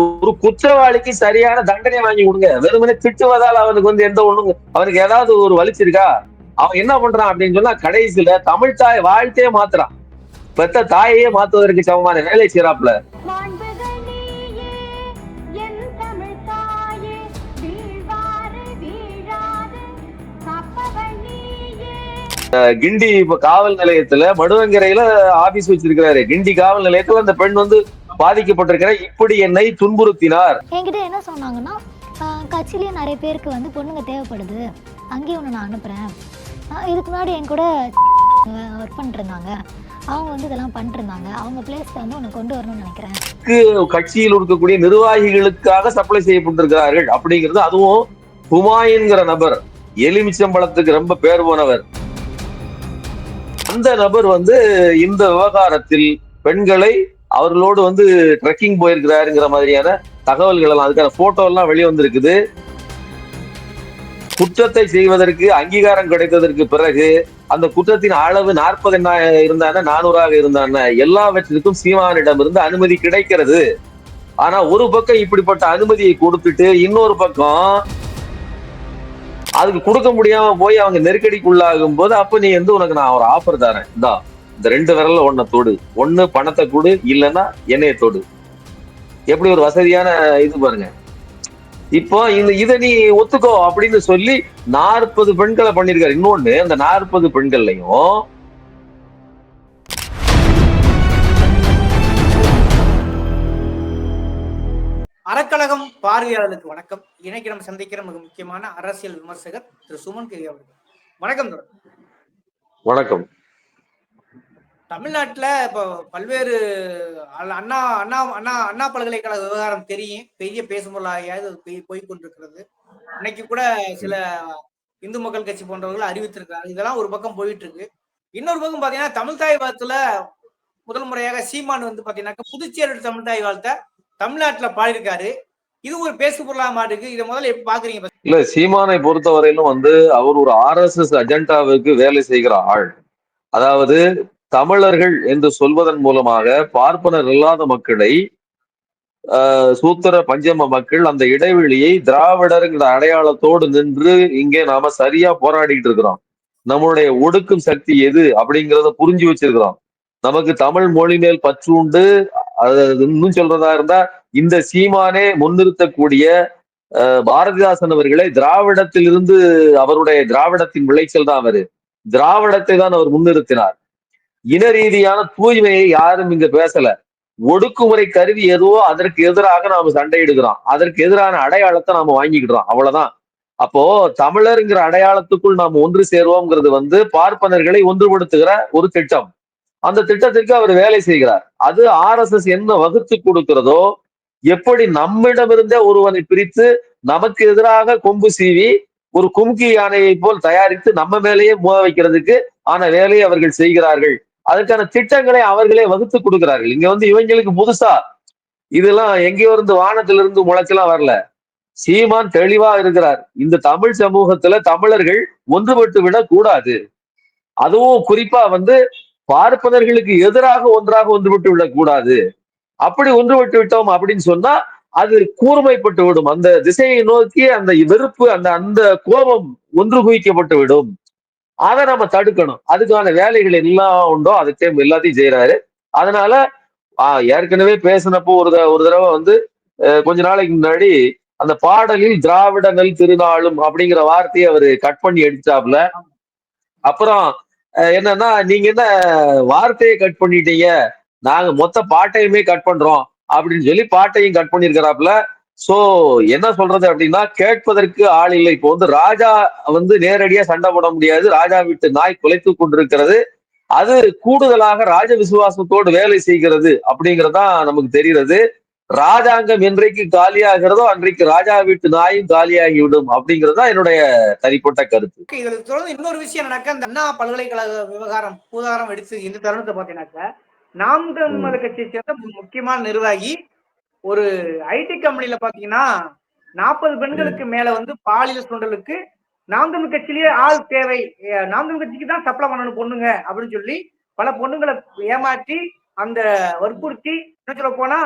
ஒரு குற்றவாளிக்கு சரியான தண்டனை வாங்கி கொடுங்க. வெறுமனே திட்டுவதால் அவனுக்கு வந்து எந்த ஒண்ணும் அவனுக்கு ஏதாவது ஒரு வலிச்சிருக்கா அவன் என்ன பண்றான் அப்படின்னு சொன்னா கடைசியில தமிழ் தாய் வாழ்த்தையே மாத்துறான். பெத்த தாயையே மாத்துவதற்கு சமமான வேலை செய்யறாப்ல. கிண்டி இப்ப காவல் நிலையத்துல மடுவங்கரையில ஆபீஸ் வச்சிருக்கிறாரு. கிண்டி காவல் நிலையத்துல அந்த பெண் வந்து பாதிக்கப்பட்டிருக்கிற இப்படி என்னை துன்புறுத்தினார். என்கிட்ட என்ன சொன்னாங்கன்னா கட்சியிலேயே நிறைய பேருக்கு வந்து பொண்ணுங்க தேவைப்படுது. அங்கேயும் ஒன்று நான் அனுப்புகிறேன் இதுக்கு முன்னாடி என் கூட ஒர்க் பண்ணிட்டுருந்தாங்க. அவங்க வந்து இதெல்லாம் பண்ணிட்டுருந்தாங்க. அவங்க பிளேஸ்ல வந்து உன்னை கொண்டு வரணும்னு நினைக்கிறேன். கட்சியில் இருக்கக்கூடிய நிர்வாகிகளுக்காக சப்ளை செய்யப்பட்டிருக்கிறார்கள் அப்படிங்கிறது அதுவும் ஹுமாயின்கிற நபர் எலுமிச்சம்பழத்துக்கு ரொம்ப பேர் போனவர். அந்த நபர் வந்து இந்த விவகாரத்தில் பெண்களை அவர்களோடு வந்து ட்ரெக்கிங் போயிருக்கிறாருங்கிற மாதிரியான தகவல்கள் எல்லாம் அதுக்கான போட்டோ எல்லாம் வெளியே வந்திருக்குது. குற்றத்தை செய்வதற்கு அங்கீகாரம் கிடைத்ததற்கு பிறகு அந்த குற்றத்தின் அளவு நாற்பது என்ன இருந்தான நானூறாக இருந்தான எல்லாவற்றிற்கும் சீமானிடம் இருந்து அனுமதி கிடைக்கிறது. ஆனா ஒரு பக்கம் இப்படிப்பட்ட அனுமதியை கொடுத்துட்டு இன்னொரு பக்கம் அதுக்கு கொடுக்க முடியாம போய் அவங்க நெருக்கடிக்குள்ளாகும் போது அப்ப நீ வந்து உனக்கு நான் ஒரு ஆஃபர் தரேன். இந்தா. இந்த ரெண்டு விரல்ல ஒன்ன தொடு. ஒண்ணு பணத்தை கொடு இல்லைன்னா எண்ணெயை தொடு. எப்படி ஒரு வசதியான இது பாருங்க. இப்போ இந்த இதை நீ ஒத்துக்கோ அப்படின்னு சொல்லி நாற்பது பெண்களை பண்ணிருக்காரு. இன்னொன்னு அந்த நாற்பது பெண்கள்லையும் அறக்கழகம் பார்வையாளர்களுக்கு வணக்கம். இன்னைக்கு நம்ம சந்திக்கிற மிக முக்கியமான அரசியல் விமர்சகர் திரு சுமன் கிரி அவர்கள். வணக்கம். வணக்கம். தமிழ்நாட்டுல இப்போ பல்வேறு அண்ணா அண்ணா அண்ணா அண்ணா பல்கலைக்கழக விவகாரம் தெரியும். பெரிய பேசும்பொருளாக போய் கொண்டிருக்கிறது. இன்னைக்கு கூட சில இந்து மக்கள் கட்சி போன்றவர்கள் அறிவித்திருக்கிறாங்க இதெல்லாம் ஒரு பக்கம் போயிட்டு இருக்கு இன்னொரு பக்கம் பாத்தீங்கன்னா தமிழ் தாய் வாழ்த்துல முதல் முறையாக சீமான் வந்து பாத்தீங்கன்னாக்கா புதுச்சேரி தமிழ் தாய் வாழ்த்த தமிழ்நாட்டுல பாடியிருக்காரு. இது ஒரு பேசு பொருளா மாட்டுக்கு இதை முதல்ல எப்படி பாக்குறீங்க இல்ல சீமானை பொறுத்தவரையிலும் வந்து அவர் ஒரு ஆர்எஸ்எஸ் அஜெண்டாவுக்கு வேலை செய்கிற ஆள். அதாவது தமிழர்கள் என்று சொல்வதன் மூலமாக பார்ப்பனர் இல்லாத மக்களை ஆஹ், சூத்திர பஞ்சம மக்கள் அந்த இடைவெளியை திராவிடருங்கிற அடையாளத்தோடு நின்று இங்கே நாம சரியா போராடிட்டு இருக்கிறோம். நம்மளுடைய ஒடுக்கும் சக்தி எது அப்படிங்கிறத புரிஞ்சு வச்சிருக்கிறோம். நமக்கு தமிழ் மொழி மேல் பற்று உண்டு. அது இன்னும் சொல்றதா இருந்தா இந்த சீமானே முன்னிறுத்தக்கூடிய பாரதிதாசன் அவர்களை திராவிடத்திலிருந்து அவருடைய திராவிடத்தின் விளைச்சல் தான் அவரு. திராவிடத்தை தான் அவர் முன்னிறுத்தினார். இன ரீதியான தூய்மையை யாரும் இங்க பேசல. ஒடுக்குமுறை கருவி எதுவோ அதற்கு எதிராக நாம சண்டையிடுகிறோம். அதற்கு எதிரான அடையாளத்தை நாம வாங்கிக்கிடுறோம் அவ்வளவுதான். அப்போ தமிழருங்கிற அடையாளத்துக்குள் நாம் ஒன்று சேருவோம்ங்கிறது வந்து பார்ப்பனர்களை ஒன்றுபடுத்துகிற ஒரு திட்டம். அந்த திட்டத்திற்கு அவர் வேலை செய்கிறார். அது ஆர்எஸ்எஸ் என்ன வகுத்து கொடுக்கிறதோ எப்படி நம்மிடமிருந்தே ஒருவனை பிரித்து நமக்கு எதிராக கொம்பு சீவி ஒரு கும்கி யானையை போல் தயாரித்து நம்ம மேலேயே மூவ வைக்கிறதுக்கு ஆன வேலையை அவர்கள் செய்கிறார்கள். அதற்கான திட்டங்களை அவர்களே வகுத்து கொடுக்கிறார்கள். இங்க வந்து இவங்களுக்கு புதுசா இதெல்லாம் எங்கேயோ இருந்து வானத்திலிருந்து முளைச்செல்லாம் வரல. சீமான் தெளிவா இருக்கிறார். இந்த தமிழ் சமூகத்துல தமிழர்கள் ஒன்றுபட்டு விட கூடாது அதுவும் குறிப்பா வந்து பார்ப்பனர்களுக்கு எதிராக ஒன்றாக ஒன்றுபட்டு விடக்கூடாது. அப்படி ஒன்றுபட்டு விட்டோம் அப்படின்னு சொன்னா அது கூர்மைப்பட்டு விடும். அந்த திசையை நோக்கி அந்த வெறுப்பு அந்த அந்த கோபம் ஒன்று குவிக்கப்பட்டு விடும். அதை நம்ம தடுக்கணும். அதுக்கான வேலைகள் எல்லாம் உண்டோ அதுக்கு எல்லாத்தையும் செய்யறாரு அதனால ஏற்கனவே பேசினப்போ ஒரு த- ஒரு தடவை வந்து கொஞ்ச நாளைக்கு முன்னாடி அந்த பாடலில் திராவிட திருநாளும் அப்படிங்கிற வார்த்தையை அவரு கட் பண்ணி எடுத்தாப்ல அப்புறம் என்னன்னா நீங்க என்ன வார்த்தையை கட் பண்ணிட்டீங்க? நாங்க மொத்த பாட்டையுமே கட் பண்றோம் அப்படின்னு சொல்லி பாட்டையும் கட் பண்ணியிருக்கிறாப்ல சோ என்ன சொல்றது அப்படின்னா கேட்பதற்கு ஆள் இல்லை. இப்போ வந்து ராஜா வந்து நேரடியா சண்டை போட முடியாது. ராஜா வீட்டு நாய் குலைத்து கொண்டிருக்கிறது. அது கூடுதலாக ராஜ விசுவாசத்தோடு வேலை செய்கிறது அப்படிங்கறதா நமக்கு தெரிகிறது. ராஜாங்கம் என்றைக்கு காலியாகிறதோ அன்றைக்கு ராஜா வீட்டு நாயும் காலியாகி விடும் அப்படிங்கறது என்னுடைய தனிப்பட்ட கருத்து. இதுல தொடர்ந்து இன்னொரு விஷயம் நடக்க இந்த அண்ணா பல்கலைக்கழக விவகாரம் பூதாரம் எடுத்து இந்த தருணத்தை பார்த்தீங்கன்னாக்க நாம் தமிழர் கட்சியை சேர்ந்த முக்கியமான நிர்வாகி ஒரு ஐடி கம்பெனில பாத்தீங்கன்னா நாற்பது பெண்களுக்கு மேல வந்து பாலியல் சுண்டலுக்கு நாம் தமிழ் கட்சியிலேயே ஆள் தேவை. நாம் தமிழ் கட்சிக்கு தான் சப்ளை பண்ணணும் பொண்ணுங்க அப்படின்னு சொல்லி பல பொண்ணுங்களை ஏமாற்றி அந்த வற்புறுத்தி என்ன சொல்ல போனா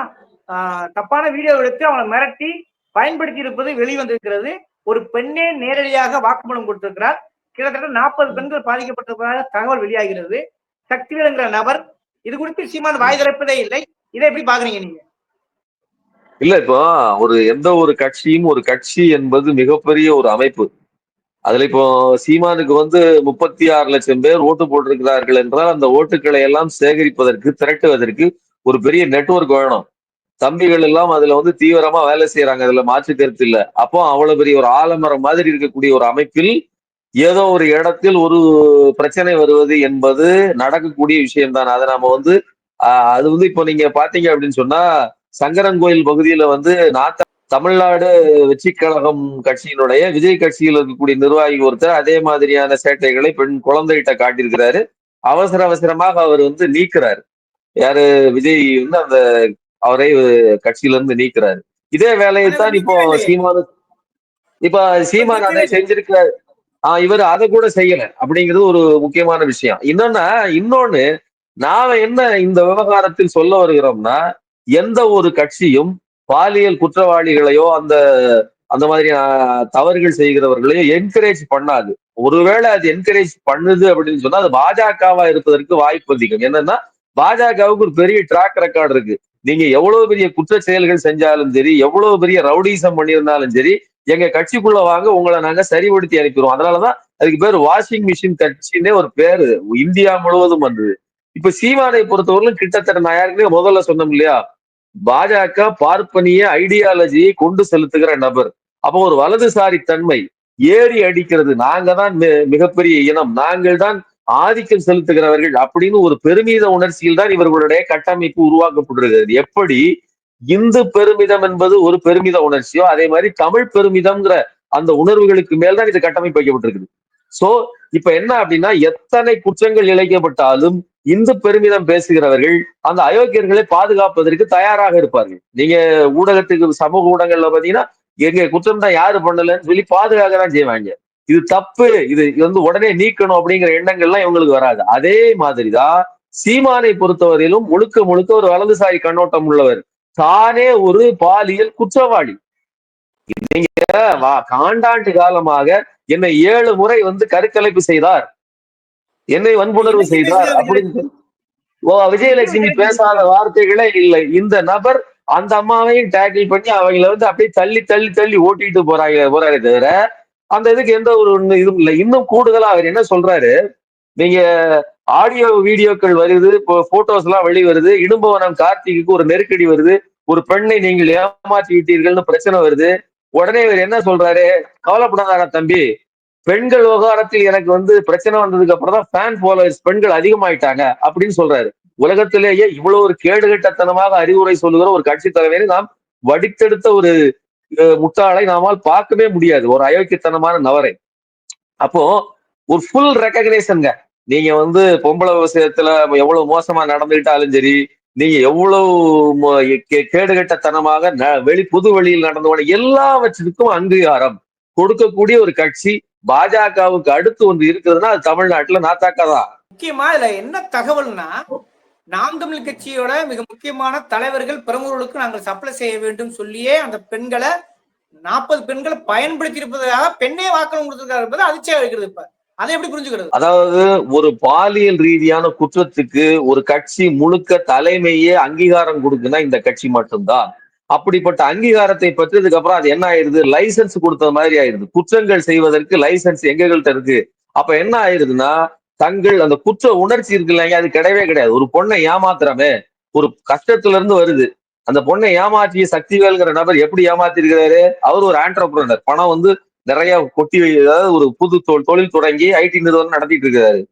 தப்பான வீடியோ எடுத்து அவனை மிரட்டி பயன்படுத்தி இருப்பது வெளிவந்திருக்கிறது. ஒரு பெண்ணே நேரடியாக வாக்குமூலம் கொடுத்திருக்கிறார். கிட்டத்தட்ட நாற்பது பெண்கள் பாதிக்கப்பட்டிருப்பதாக தகவல் வெளியாகிறது. சக்திவேல் என்கிற நபர் இது குறித்து சீமான் வாய் திறப்பதே இல்லை. இதை எப்படி பாக்குறீங்க நீங்க? இல்ல இப்போ ஒரு எந்த ஒரு கட்சியும் ஒரு கட்சி என்பது மிகப்பெரிய ஒரு அமைப்பு. அதுல இப்போ சீமானுக்கு வந்து முப்பத்தி ஆறு லட்சம் பேர் ஓட்டு போட்டிருக்கிறார்கள் என்றால் அந்த ஓட்டுக்களை எல்லாம் சேகரிப்பதற்கு திரட்டுவதற்கு ஒரு பெரிய நெட்வொர்க் வேணும். தம்பிகள் எல்லாம் அதுல வந்து தீவிரமா வேலை செய்யறாங்க அதுல மாற்று கருத்து இல்ல. அப்போ அவ்வளவு பெரிய ஒரு ஆலமரம் மாதிரி இருக்கக்கூடிய ஒரு அமைப்பில் ஏதோ ஒரு இடத்தில் ஒரு பிரச்சனை வருவது என்பது நடக்கக்கூடிய விஷயம் தான் அதை நாம வந்து அது வந்து இப்போ நீங்க பாத்தீங்க அப்படின்னு சொன்னா சங்கரன்கோயில் பகுதியில வந்து நாத்த தமிழ்நாடு வெற்றி கழகம் கட்சியினுடைய விஜய் கட்சியில் இருக்கக்கூடிய நிர்வாகி ஒருத்தர் அதே மாதிரியான சேட்டைகளை பெண் குழந்தைகிட்ட காட்டியிருக்கிறாரு. அவசர அவசரமாக அவர் வந்து நீக்கிறாரு. யாரு? விஜய் வந்து அந்த அவரை கட்சியில இருந்து நீக்கிறாரு. இதே வேலையைத்தான் இப்போ சீமானு இப்ப சீமான் அதை செஞ்சிருக்கிறார். ஆஹ் இவர் அதை கூட செய்யல. அப்படிங்கிறது ஒரு முக்கியமான விஷயம். இன்னொன்னா இன்னொன்னு நாம என்ன இந்த விவகாரத்தில் சொல்ல வருகிறோம்னா எந்த ஒரு கட்சியும் பாலியல் குற்றவாளிகளையோ அந்த அந்த மாதிரி தவறுகள் செய்கிறவர்களையோ என்கரேஜ் பண்ணாது. ஒருவேளை அது என்கரேஜ் பண்ணுது அப்படின்னு சொன்னா அது பாஜகவா இருப்பதற்கு வாய்ப்பு அதிகம். என்னன்னா பாஜகவுக்கு ஒரு பெரிய ட்ராக் ரெக்கார்டு இருக்கு. நீங்க எவ்வளவு பெரிய குற்ற செயல்கள் செஞ்சாலும் சரி எவ்வளவு பெரிய ரவுடிசம் பண்ணியிருந்தாலும் சரி எங்க கட்சிக்குள்ள வாங்க உங்களை நாங்க சரிபடுத்தி அனுப்பிடுவோம். அதனாலதான் அதுக்கு பேர் வாஷிங் மிஷின் கட்சின்னே ஒரு பேரு. இந்தியா முழுவதும் வந்தது. இப்ப சீமானை பொறுத்தவரையிலும் கிட்டத்தட்ட நான் யாருக்குமே முதல்ல சொன்னோம் இல்லையா? பாஜக பார்ப்பனிய ஐடியாலஜியை கொண்டு செலுத்துகிற நபர். அப்போ ஒரு வலதுசாரி தன்மை ஏறி அடிக்கிறது. நாங்க தான் மிகப்பெரிய இனம். நாங்கள் தான் ஆதிக்கம் செலுத்துகிறவர்கள் அப்படின்னு ஒரு பெருமித உணர்ச்சியில் தான் இவர்களுடைய கட்டமைப்பு உருவாக்கப்படுகிறது எப்படி? இந்து பெருமிதம் என்பது ஒரு பெருமித உணர்ச்சியோ அதே மாதிரி தமிழ் பெருமிதம்ங்கிற அந்த உணர்வுகளுக்கு மேல்தான் இது கட்டமைப்பு வைக்கப்பட்டிருக்குது. சோ இப்ப என்ன அப்படின்னா எத்தனை குற்றங்கள் இழைக்கப்பட்டாலும் இந்து பெருமிதம் பேசுகிறவர்கள் அந்த அயோக்கியர்களை பாதுகாப்பதற்கு தயாராக இருப்பார்கள். நீங்க ஊடகத்துக்கு சமூக ஊடகங்கள்ல பாத்தீங்கன்னா எங்க குற்றம் தான் யாரு பண்ணலன்னு சொல்லி பாதுகாக்க தான் செய்வாங்க. இது தப்பு. இது இது வந்து உடனே நீக்கணும் அப்படிங்கிற எண்ணங்கள்லாம் இவங்களுக்கு வராது. அதே மாதிரிதான் சீமானை பொறுத்தவரையிலும் முழுக்க முழுக்க ஒரு வலதுசாரி கண்ணோட்டம் உள்ளவர். தானே ஒரு பாலியல் குற்றவாளி. நீங்க வா காண்டாண்டு காலமாக என்னை ஏழு முறை வந்து கருக்கலைப்பு செய்தார். என்னை வன்புணர்வு செய்தார் அப்படின்னு ஓ விஜயலட்சுமி பேசாத வார்த்தைகளே இல்லை. இந்த நபர் அந்த அம்மாவையும் டேக்கிள் பண்ணி அவங்கள வந்து அப்படியே தள்ளி தள்ளி தள்ளி ஓட்டிட்டு போறாங்க போறாரே தவிர அந்த இதுக்கு எந்த ஒரு இதுவும் இல்லை. இன்னும் கூடுதலா அவர் என்ன சொல்றாரு? நீங்க ஆடியோ வீடியோக்கள் வருது இப்போ போட்டோஸ் எல்லாம் வெளி வருது இடும்பவனம் கார்த்திக்கு ஒரு நெருக்கடி வருது ஒரு பெண்ணை நீங்கள் ஏமாற்றி விட்டீர்கள்னு பிரச்சனை வருது. உடனே இவர் என்ன சொல்றாரு? கவலைப்படாதாரா தம்பி பெண்கள் விவகாரத்தில் எனக்கு வந்து பிரச்சனை வந்ததுக்கு அப்புறம் தான் ஃபேன் ஃபாலோவர்ஸ் பெண்கள் அதிகமாயிட்டாங்க அப்படின்னு சொல்றாரு. உலகத்திலேயே இவ்வளவு ஒரு கேடுகட்டத்தனமாக அறிவுரை சொல்லுகிற ஒரு கட்சி தலைவரை நாம் வடித்தெடுத்த ஒரு முட்டாளை நாமால் பார்க்கவே முடியாது. ஒரு அயோக்கியத்தனமான நபரை. அப்போ ஒரு ஃபுல் ரெக்கக்னேஷன்ங்க நீங்க வந்து பொம்பளை விவசாயத்துல எவ்வளவு மோசமா நடந்துகிட்டாலும் சரி நீங்க எவ்வளவு மோ- கே- கேடுகட்டத்தனமாக ந- வெளி புது வழியில் நடந்தவன எல்லாவற்றிற்கும் அங்கீகாரம் கொடுக்கக்கூடிய ஒரு கட்சி பாஜகவுக்கு அடுத்து ஒன்று இருக்குதுன்னா அது தமிழ்நாட்டுல நாத்தாக்கா தான். முக்கியமா இதுல என்ன தகவல்னா நாம் தமிழ் கட்சியோட மிக முக்கியமான தலைவர்கள் பிரமுகர்களுக்கு நாங்கள் சப்ளை செய்ய வேண்டும் சொல்லியே அந்த பெண்களை நாற்பது பெண்களை பயன்படுத்தி இருப்பதாக பெண்ணே வாக்களம் கொடுத்திருக்காரு என்பது அதிர்ச்சியா இருக்கிறது இப்ப. அதை எப்படி புரிஞ்சுக்கிறது? அதாவது ஒரு பாலியல் ரீதியான குற்றத்துக்கு ஒரு கட்சி முழுக்க தலைமையே அங்கீகாரம் கொடுக்குன்னா இந்த கட்சி மட்டும்தான். அப்படிப்பட்ட அங்கீகாரத்தை பெற்றதுக்கு அப்புறம் அது என்ன ஆயிருது? லைசன்ஸ் கொடுத்த மாதிரி ஆயிருது. குற்றங்கள் செய்வதற்கு லைசன்ஸ் எங்ககிட்ட இருக்கு. அப்ப என்ன ஆயிருதுன்னா தங்கள் அந்த குற்ற உணர்ச்சி இருக்கு இல்லைங்க அது கிடையவே கிடையாது. ஒரு பொண்ணை ஏமாத்துறமே ஒரு கஷ்டத்துல இருந்து வருது. அந்த பொண்ணை ஏமாற்றிய சக்திவேல்ங்கிற நபர் எப்படி ஏமாத்திருக்கிறாரு? அவர் ஒரு ஆண்டர்பிரனர் பணம் வந்து நிறைய கொட்டி அதாவது ஒரு புது தொ- தொழில் தொடங்கி ஐடி நிறுவனம் நடத்திட்டு இருக்கிறாரு.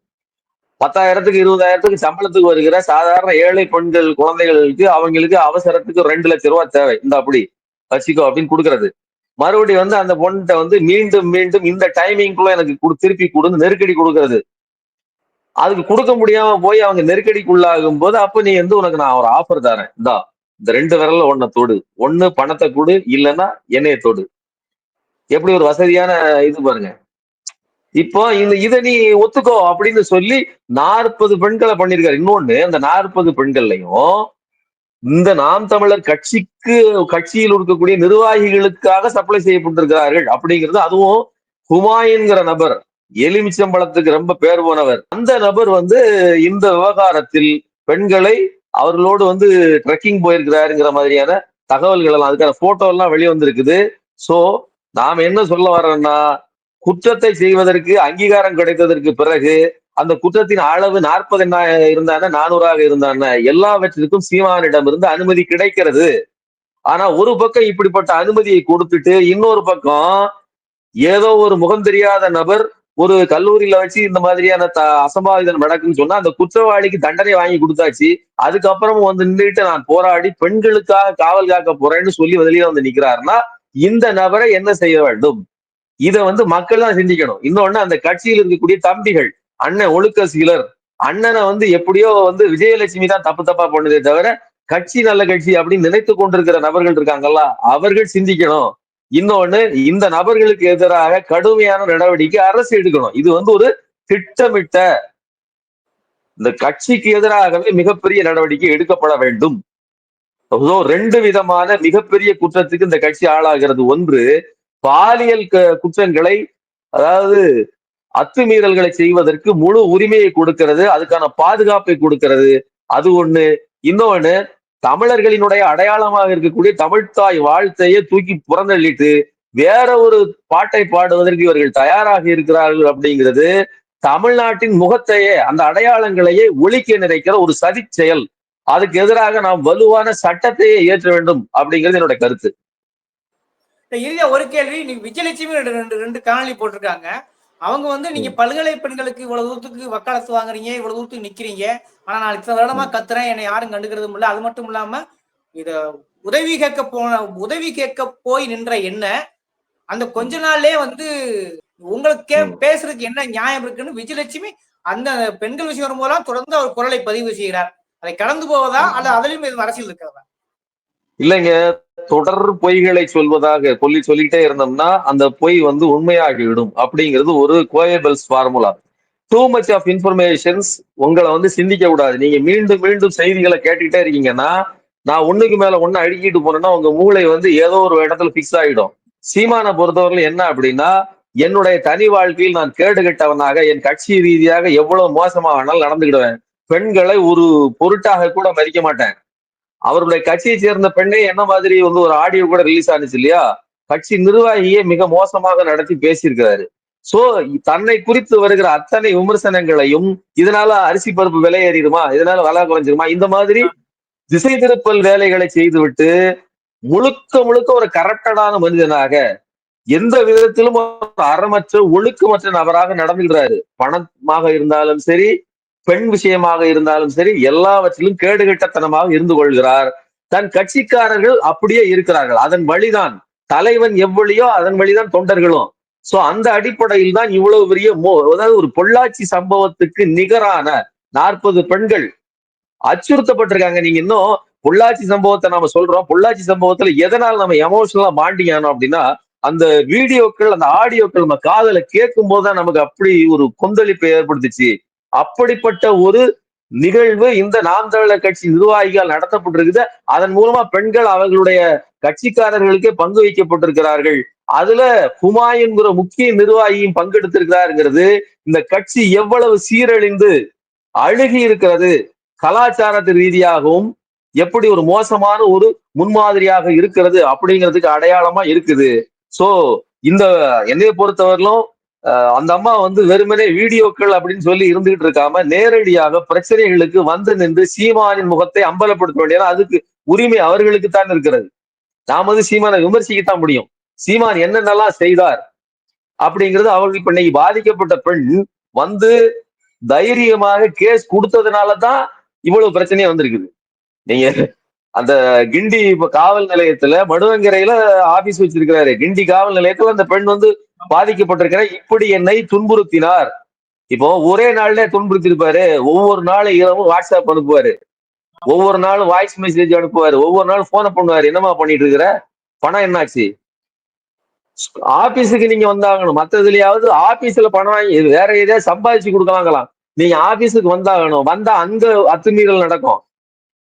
பத்தாயிரத்துக்கு இருபதாயிரத்துக்கு சம்பளத்துக்கு வருகிற சாதாரண ஏழை பெண்கள் குழந்தைகளுக்கு அவங்களுக்கு அவசரத்துக்கு ரெண்டு லட்ச ரூபா தேவை. இந்த அப்படி. வச்சுக்கோ அப்படின்னு கொடுக்கறது. மறுபடியும் வந்து அந்த பொண்ணுகிட்ட வந்து மீண்டும் மீண்டும் இந்த டைமிங்குள்ள எனக்கு குடு- திருப்பி கொடுன்னு நெருக்கடி கொடுக்கறது. அதுக்கு கொடுக்க முடியாம போய் அவங்க நெருக்கடிக்குள்ளாகும் போது அப்ப நீ வந்து உனக்கு நான் ஒரு ஆஃபர் தரேன். இந்தா இந்த ரெண்டு விரல்ல ஒன்ன தொடு. ஒண்ணு பணத்தை கொடு இல்லைன்னா எண்ணெயை தொடு. எப்படி ஒரு வசதியான இது பாருங்க. இப்போ இந்த இதை நீ ஒத்துக்கோ அப்படின்னு சொல்லி நாற்பது பெண்களை பண்ணிருக்காரு. இன்னொன்னு அந்த நாற்பது பெண்கள்லையும் இந்த நாம் தமிழர் கட்சிக்கு கட்சியில் இருக்கக்கூடிய நிர்வாகிகளுக்காக சப்ளை செய்யப்பட்டிருக்கிறார்கள் அப்படிங்கிறது அதுவும் ஹுமாயூன்கிற நபர் எலுமிச்சம்பழத்துக்கு ரொம்ப பேர் போனவர். அந்த நபர் வந்து இந்த விவகாரத்தில் பெண்களை அவர்களோடு வந்து ட்ரெக்கிங் போயிருக்கிறாருங்கிற மாதிரியான தகவல்கள் எல்லாம் அதுக்கான போட்டோ எல்லாம் வெளியே வந்திருக்குது சோ நாம என்ன சொல்ல வர்றோம்னா குற்றத்தை செய்வதற்கு அங்கீகாரம் கிடைத்ததற்கு பிறகு அந்த குற்றத்தின் அளவு நாற்பது என்ன இருந்தான நானூறாக இருந்தான எல்லாவற்றிற்கும் சீமானிடம் இருந்து அனுமதி கிடைக்கிறது. ஆனா ஒரு பக்கம் இப்படிப்பட்ட அனுமதியை கொடுத்துட்டு இன்னொரு பக்கம் ஏதோ ஒரு முகம் தெரியாத நபர் ஒரு கல்லூரியில வச்சு இந்த மாதிரியான த அசம்பாவிதம் நடக்குன்னு சொன்னா அந்த குற்றவாளிக்கு தண்டனை வாங்கி கொடுத்தாச்சு. அதுக்கப்புறம் வந்து நின்றுட்டு நான் போராடி பெண்களுக்காக காவல் காக்க போறேன்னு சொல்லி வெளியே வந்து நிக்கிறாருன்னா இந்த நபரை என்ன செய்ய வேண்டும்? இதை வந்து மக்கள் தான் சிந்திக்கணும். இன்னொன்னு அந்த கட்சியில் இருக்கக்கூடிய தம்பிகள் அண்ணன் ஒழுக்க சீலர் அண்ணனை வந்து எப்படியோ வந்து விஜயலட்சுமி தான் தப்பு தப்பா பண்ணுதே தவிர கட்சி நல்ல கட்சி அப்படின்னு நினைத்து கொண்டிருக்கிற நபர்கள் இருக்காங்கல்ல அவர்கள் சிந்திக்கணும். இன்னொன்னு இந்த நபர்களுக்கு எதிராக கடுமையான நடவடிக்கை அரசு எடுக்கணும். இது வந்து ஒரு திட்டமிட்ட இந்த கட்சிக்கு எதிராகவே மிகப்பெரிய நடவடிக்கை எடுக்கப்பட வேண்டும். ரெண்டு விதமான மிகப்பெரிய குற்றத்துக்கு இந்த கட்சி ஆளாகிறது. ஒன்று பாலியல் க- குற்றங்களை அதாவது அத்துமீறல்களை செய்வதற்கு முழு உரிமையை கொடுக்கிறது அதுக்கான பாதுகாப்பை கொடுக்கிறது. அது ஒண்ணு. இன்னொன்னு தமிழர்களினுடைய அடையாளமாக இருக்கக்கூடிய தமிழ்தாய் வாழ்த்தையே தூக்கி புறந்தள்ளிட்டு வேற ஒரு பாட்டை பாடுவதற்கு இவர்கள் தயாராக இருக்கிறார்கள் அப்படிங்கிறது தமிழ்நாட்டின் முகத்தையே அந்த அடையாளங்களையே ஒழிக்க நினைக்கிற ஒரு சதி செயல். அதுக்கு எதிராக நாம் வலுவான சட்டத்தையே ஏற்ற வேண்டும் அப்படிங்கிறது என்னோட கருத்து. இப்ப இறுதியா ஒரு கேள்வி நீங்க விஜயலட்சுமி ரெண்டு ரெண்டு ரெண்டு காணொலி போட்டிருக்காங்க. அவங்க வந்து நீங்க பல்கலை பெண்களுக்கு இவ்வளவு தூரத்துக்கு வக்காலத்து வாங்குறீங்க இவ்வளவு தூரத்துக்கு நிக்கிறீங்க. ஆனா நான் இத்தனை வருடமா கத்துறேன் என்னை யாரும் கண்டுக்கிறதும் இல்ல அது மட்டும் இல்லாம இத உதவி கேட்க போன உதவி கேட்க போய் நின்ற என்ன அந்த கொஞ்ச நாள்லயே வந்து உங்களுக்கு. பேசுறதுக்கு என்ன நியாயம் இருக்குன்னு விஜயலட்சுமி அந்த பெண்கள் விஷயம் வரும்போதெல்லாம் தொடர்ந்து அவர் குரலை பதிவு செய்கிறார். அதை கடந்து போவதா அல்ல அதிலும் அரசியல் இருக்கிறதா இல்லைங்க. தொடர் பொய்களை சொல்வதாக சொல்லி சொல்லிக்கிட்டே இருந்தோம்னா அந்த பொய் வந்து உண்மையாகிவிடும் அப்படிங்கிறது ஒரு Goebbels formula. Too much of informations உங்களை வந்து சிந்திக்க கூடாது. நீங்க மீண்டும் மீண்டும் செய்திகளை கேட்டுக்கிட்டே இருக்கீங்கன்னா நான் ஒண்ணுக்கு மேல ஒண்ணு அடுக்கிட்டு போனேன்னா உங்க மூளை வந்து ஏதோ ஒரு இடத்துல பிக்ஸ் ஆகிடும் சீமானை பொறுத்தவரையில என்ன அப்படின்னா என்னுடைய தனி வாழ்க்கையில் நான் கேடு கெட்டவனாக என் கட்சி ரீதியாக எவ்வளவு மோசமா வேணாலும் நடந்துக்கிடுவேன். பெண்களை ஒரு பொருட்டாக கூட மதிக்க மாட்டேன். அவருடைய கட்சியை சேர்ந்த பெண்ணே என்ன மாதிரி வந்து ஒரு ஆடியோ கூட ரிலீஸ் ஆனிச்சு இல்லையா? கட்சி நிர்வாகியே மிக மோசமாக நடத்தி பேசியிருக்கிறாரு. சோ தன்னை குறித்து வருகிற அத்தனை விமர்சனங்களையும் இதனால அரிசி பருப்பு விலை ஏறிடுமா? இதனால விலை குறைஞ்சிருமா? இந்த மாதிரி திசை திருப்பல் வேலைகளை செய்துவிட்டு முழுக்க முழுக்க ஒரு கரப்டடான மனிதனாக எந்த விதத்திலும் ஒரு அறமற்ற ஒழுக்கமற்ற நபராக நடந்துகிறாரு. பணமாக இருந்தாலும் சரி பெண் விஷயமாக இருந்தாலும் சரி எல்லாவற்றிலும் கேடுகெட்டத்தனமாக இருந்து கொள்கிறார். தன் கட்சிக்காரர்கள் அப்படியே இருக்கிறார்கள். அதன் வழிதான். தலைவன் எவ்வளியோ அதன் வழிதான் தொண்டர்களும். சோ அந்த அடிப்படையில் தான் இவ்வளவு பெரிய மோ அதாவது ஒரு பொள்ளாச்சி சம்பவத்துக்கு நிகரான நாற்பது பெண்கள் அச்சுறுத்தப்பட்டிருக்காங்க. நீங்க இன்னும் பொள்ளாச்சி சம்பவத்தை நாம சொல்றோம். பொள்ளாச்சி சம்பவத்துல எதனால் நம்ம எமோஷனலா பாண்டிங் ஆனோம் அப்படின்னா அந்த வீடியோக்கள் அந்த ஆடியோக்கள் நம்ம காதல கேட்கும் போதுதான் நமக்கு அப்படி ஒரு கொந்தளிப்பை ஏற்படுத்துச்சு. அப்படிப்பட்ட ஒரு நிகழ்வு இந்த நாம் தமிழர் கட்சி நிர்வாகிகள் நடத்தப்பட்டிருக்குது. அதன் மூலமா பெண்கள் அவர்களுடைய கட்சிக்காரர்களுக்கே பங்கு வைக்கப்பட்டிருக்கிறார்கள். அதுல ஹுமாயூன்கிற முக்கிய நிர்வாகியும் பங்கெடுத்திருக்கிறாருங்கிறது. இந்த கட்சி எவ்வளவு சீரழிந்து அழுகி இருக்கிறது கலாச்சாரத்து ரீதியாகவும் எப்படி ஒரு மோசமான ஒரு முன்மாதிரியாக இருக்கிறது அப்படிங்கிறதுக்கு அடையாளமா இருக்குது. சோ இந்த என்னைய பொறுத்தவரையிலும் அந்த அம்மா வந்து வெறுமனே வீடியோக்கள் அப்படின்னு சொல்லி இருந்துகிட்டு இருக்காம நேரடியாக பிரச்சனைகளுக்கு வந்து நின்று சீமானின் முகத்தை அம்பலப்படுத்த வேண்டியது அதுக்கு உரிமை அவர்களுக்கு தான் இருக்கிறது. நாம் வந்து சீமானை விமர்சிக்கத்தான் முடியும். சீமான் என்னென்னலாம் செய்தார் அப்படிங்கிறது அவர்கள் இப்ப இன்னைக்கு பாதிக்கப்பட்ட பெண் வந்து தைரியமாக கேஸ் கொடுத்ததுனாலதான் இவ்வளவு பிரச்சனையே வந்திருக்குது. நீங்க அந்த கிண்டி இப்ப காவல் நிலையத்துல மடுவங்கரையில ஆபீஸ் வச்சிருக்கிறாரு. கிண்டி காவல் நிலையத்துல அந்த பெண் வந்து பாதிக்கப்பட்டிருக்கிற. இப்படி என்னை துன்புறுத்தினார். இப்போ ஒரே நாள்ல துன்புறுத்திருப்பாரு ஒவ்வொரு நாளும் இரவும் வாட்ஸ்அப் அனுப்புவாரு. ஒவ்வொரு நாளும் வாய்ஸ் மெசேஜ் அனுப்புவாரு. ஒவ்வொரு நாளும் போனை பண்ணுவாரு. என்னமா பண்ணிட்டு இருக்கிற பணம் என்னாச்சு? ஆபீஸுக்கு நீங்க வந்தாகணும். மத்ததுலயாவது ஆபீஸ்ல பணம் வாங்கி வேற எதையாவது சம்பாதிச்சு கொடுக்கலாங்களாம். நீங்க ஆபீஸுக்கு வந்தாகணும். வந்தா அங்க அத்துமீறல் நடக்கும்.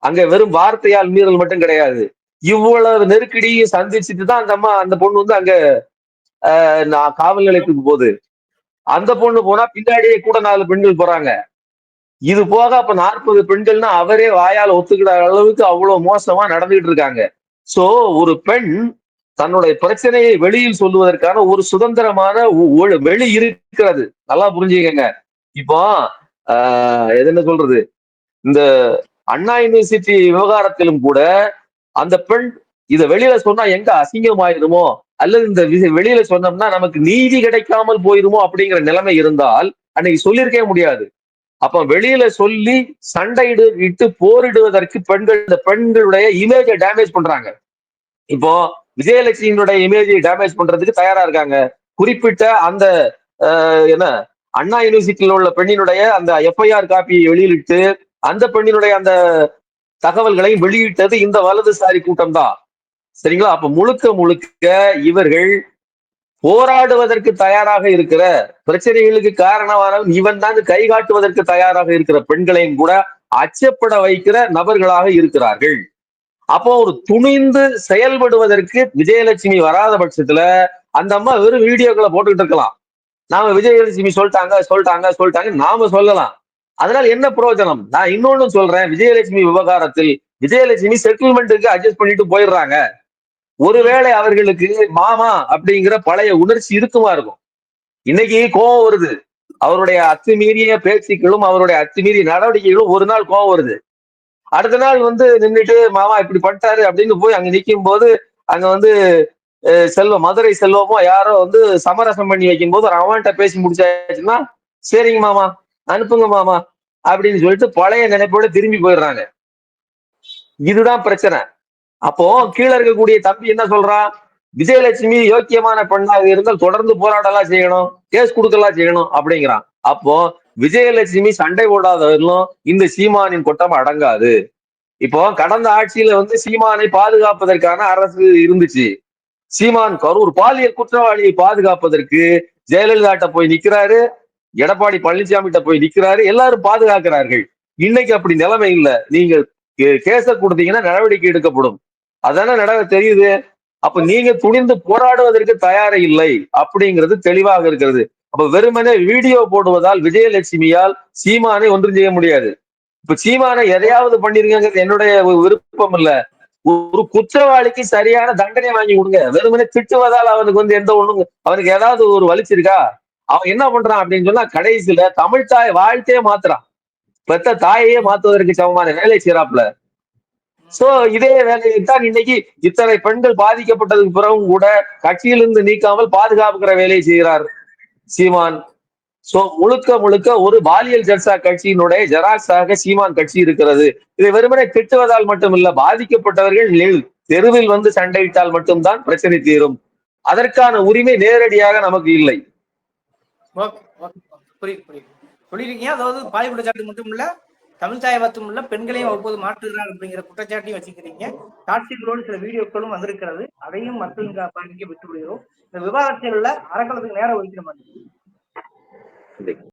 அங்க வெறும் வார்த்தையால் மீறல் மட்டும் கிடையாது. இவ்வளவு நெருக்கடியும் சந்திச்சுட்டு தான் அந்த அம்மா அந்த பொண்ணு வந்து அங்க அஹ், நான் காவல் நிலையத்துக்கு போகுது. அந்த பொண்ணு போனா பின்னாடியே கூட நாலு பெண்கள் போறாங்க. இது போக அப்ப நாற்பது பெண்கள்னா அவரே வாயால் ஒத்துக்கிற அளவுக்கு அவ்வளவு மோசமா நடந்துகிட்டு இருக்காங்க. சோ ஒரு பெண் தன்னுடைய பிரச்சனையை வெளியில் சொல்லுவதற்கான ஒரு சுதந்திரமான வெளி இருக்கிறது. நல்லா புரிஞ்சுக்கங்க. இப்போ ஆஹ் எது என்ன சொல்றது? இந்த அண்ணா யூனிவர்சிட்டி விவகாரத்திலும் கூட அந்த பெண் இதை வெளியில சொன்னா எங்க அசிங்கமாயிருமோ? அல்லது இந்த வெளியில சொன்னோம்னா நமக்கு நீதி கிடைக்காமல் போயிருமோ அப்படிங்கிற நிலைமை இருந்தால் அன்னைக்கு சொல்லியிருக்கவே முடியாது. அப்ப வெளியில சொல்லி சண்டையிடு இட்டு போரிடுவதற்கு பெண்கள் இந்த பெண்களுடைய இமேஜை டேமேஜ் பண்றாங்க. இப்போ விஜயலட்சுமியினுடைய இமேஜை டேமேஜ் பண்றதுக்கு தயாரா இருக்காங்க. குறிப்பிட்ட அந்த என்ன அண்ணா யூனிவர்சிட்டியில் உள்ள பெண்ணினுடைய அந்த எஃப்ஐஆர் காப்பியை வெளியிட்டு அந்த பெண்ணினுடைய அந்த தகவல்களையும் வெளியிட்டது இந்த வலதுசாரி கூட்டம் தான் சரிங்களா? அப்ப முழுக்க முழுக்க இவர்கள் போராடுவதற்கு தயாராக இருக்கிற பிரச்சனைகளுக்கு காரணமானவன் இவன் தான் கை காட்டுவதற்கு தயாராக இருக்கிற பெண்களையும் கூட அச்சப்பட வைக்கிற நபர்களாக இருக்கிறார்கள். அப்போ ஒரு துணிந்து செயல்படுவதற்கு விஜயலட்சுமி வராத பட்சத்துல அந்த அம்மா வெறும் வீடியோக்களை போட்டுக்கிட்டு இருக்கலாம். நாம விஜயலட்சுமி சொல்லிட்டாங்க சொல்லிட்டாங்க சொல்லிட்டாங்க நாம சொல்லலாம். அதனால என்ன பிரயோஜனம் நான் இன்னொன்னு சொல்றேன். விஜயலட்சுமி விவகாரத்தில் விஜயலட்சுமி செட்டில்மெண்ட்டுக்கு அட்ஜஸ்ட் பண்ணிட்டு போயிடுறாங்க. ஒருவேளை அவர்களுக்கு மாமா அப்படிங்கிற பழைய உணர்ச்சி இருக்குமா இருக்கும். இன்னைக்கு கோபம் வருது. அவருடைய அத்துமீறிய பேச்சுக்களும் அவருடைய அத்துமீறிய நடவடிக்கைகளும் ஒரு நாள் கோபம் வருது. அடுத்த நாள் வந்து நின்றுட்டு மாமா இப்படி பண்ணிட்டாரு அப்படின்னு போய் அங்க நிற்கும் போது அங்க வந்து செல்வம் மதுரை செல்வமோ யாரோ வந்து சமரசம் பண்ணி வைக்கும் போது அவன்கிட்ட பேசி முடிச்சாச்சுன்னா சரிங்க மாமா அனுப்புங்க மாமா அப்படின்னு சொல்லிட்டு பழைய நினைப்போட திரும்பி போயிடுறாங்க. இதுதான் பிரச்சனை. அப்போ கீழே இருக்கக்கூடிய தம்பி என்ன சொல்றான்? விஜயலட்சுமி யோக்கியமான பெண்ணாக இருந்தால் தொடர்ந்து போராடலாம் செய்யணும் கேஸ் கொடுக்கலாம் செய்யணும் அப்படிங்கிறான். அப்போ விஜயலட்சுமி சண்டை போடாதவர்களும் இந்த சீமானின் கொட்டம் அடங்காது. இப்போ கடந்த ஆட்சியில வந்து சீமானை பாதுகாப்பதற்கான அரசு இருந்துச்சு. சீமான் கரூர் பாலியல் குற்றவாளியை பாதுகாப்பதற்கு ஜெயலலிதாட்ட போய் நிக்கிறாரு. எடப்பாடி பழனிசாமிகிட்ட போய் நிக்கிறாரு. எல்லாரும் பாதுகாக்கிறார்கள். இன்னைக்கு அப்படி நிலைமை இல்லை. நீங்க கேச கொடுத்தீங்கன்னா நடவடிக்கை எடுக்கப்படும். அதானே நட தெரியுது? அப்ப நீங்க துணிந்து போராடுவதற்கு தயாரா இல்லை அப்படிங்கிறது தெளிவாக இருக்கிறது. அப்ப வெறுமனே வீடியோ போடுவதால் விஜயலட்சுமியால் சீமானை ஒன்றும் செய்ய முடியாது. இப்ப சீமானை எதையாவது பண்ணிருங்கிறது என்னுடைய விருப்பம் இல்ல. ஒரு குற்றவாளிக்கு சரியான தண்டனை வாங்கி கொடுங்க. வெறுமனே திட்டுவதால் அவனுக்கு வந்து எந்த ஒண்ணும் அவனுக்கு ஏதாவது ஒரு வலிச்சிருக்கா? அவன் என்ன பண்றான் அப்படின்னு சொன்னா கடைசியில தமிழ் தாய் வாழ்த்தையே மாத்துறான். பெத்த தாயையே மாத்துவதற்கு சமமான வேலை செய்யறாப்புல சோ இதே வேலையை தான் இன்னைக்கு இத்தனை பெண்கள் பாதிக்கப்பட்டதுக்கு பிறகும் கூட கட்சியிலிருந்து நீக்காமல் பாதுகாப்புக்கிற வேலையை செய்கிறார் சீமான். சோ முழுக்க முழுக்க ஒரு பாலியல் ஜல்சா கட்சியினுடைய ஜெராக்ஸாக சீமான் கட்சி இருக்கிறது. இதை வெறுமனே திட்டுவதால் மட்டுமில்ல பாதிக்கப்பட்டவர்கள் தெருவில் வந்து சண்டையிட்டால் மட்டும்தான் பிரச்சனை தீரும். அதற்கான உரிமை நேரடியாக நமக்கு இல்லை. ஓகே ஓகே புரியுது புரியுது. சொல்லியிருக்கீங்க அதாவது பாலிவுட் குற்றச்சாட்டு மட்டும் இல்ல தமிழ் தாய் இல்ல பெண்களையும் அவ்வப்போது மாற்றுகிறார் அப்படிங்கிற குற்றச்சாட்டையும் வச்சுக்கிறீங்க. டாக்ஸிகளோடு சில வீடியோக்களும் வந்திருக்கிறது. அதையும் மக்கள் பாதிக்க விட்டு விடுகிறோம் இந்த விவாதத்தில் உள்ள அறக்கலத்துக்கு நேரம் ஒதுக்கிட மாட்டேங்குது.